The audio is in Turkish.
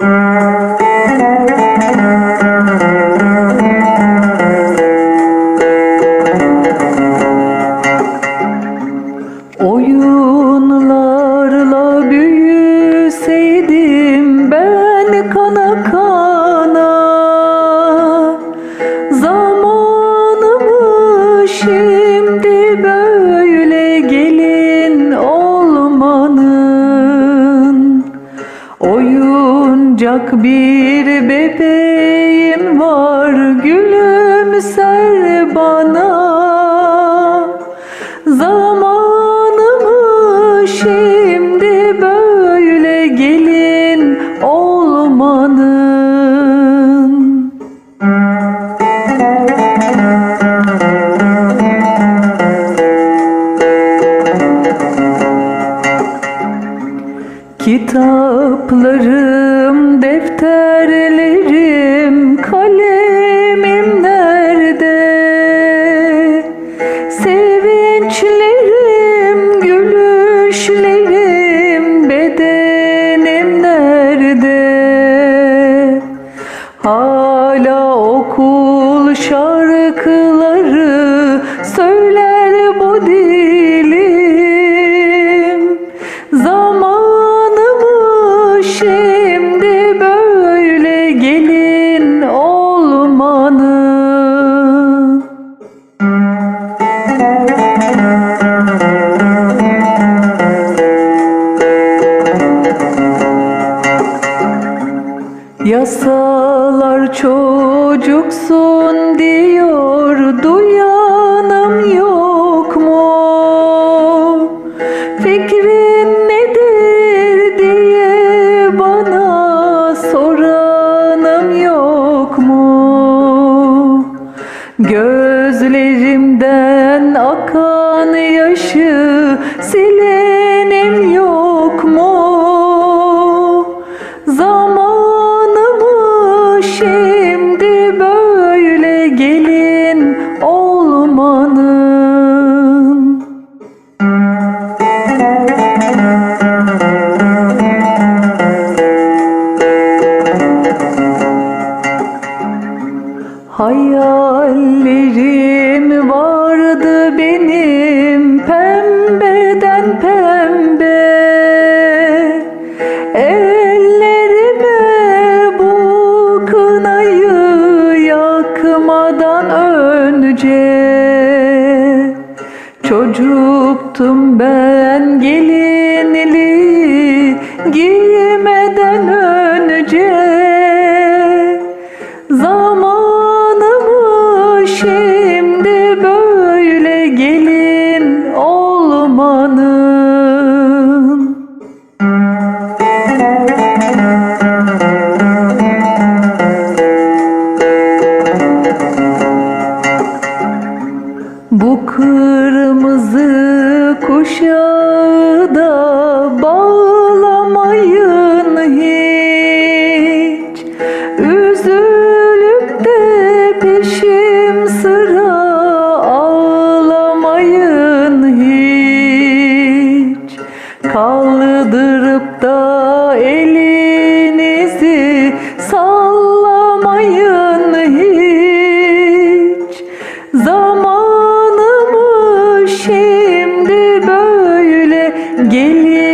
Mm-hmm. Oyuncak bir bebeğim var gülümser bana Kitaplarım, defterlerim, kalemim nerede? Sevinçlerim, gülüşlerim, bedenim nerede? Hala okul şarkıları Yasalar çocuksun diyor duyanım yok mu? Fikrin nedir diye bana soranım yok mu? Gözlerimden akan yaşı şimdi böyle gelin olmanın. Hayallerim vardı benim pembeden pembe Çocuktum ben gelinli giymeden önce. Zamanımı şimdi böyle gelin olmanı da bağlamayın hiç. Üzülüp de peşim sıra ağlamayın hiç. Kaldırıp da Gelin.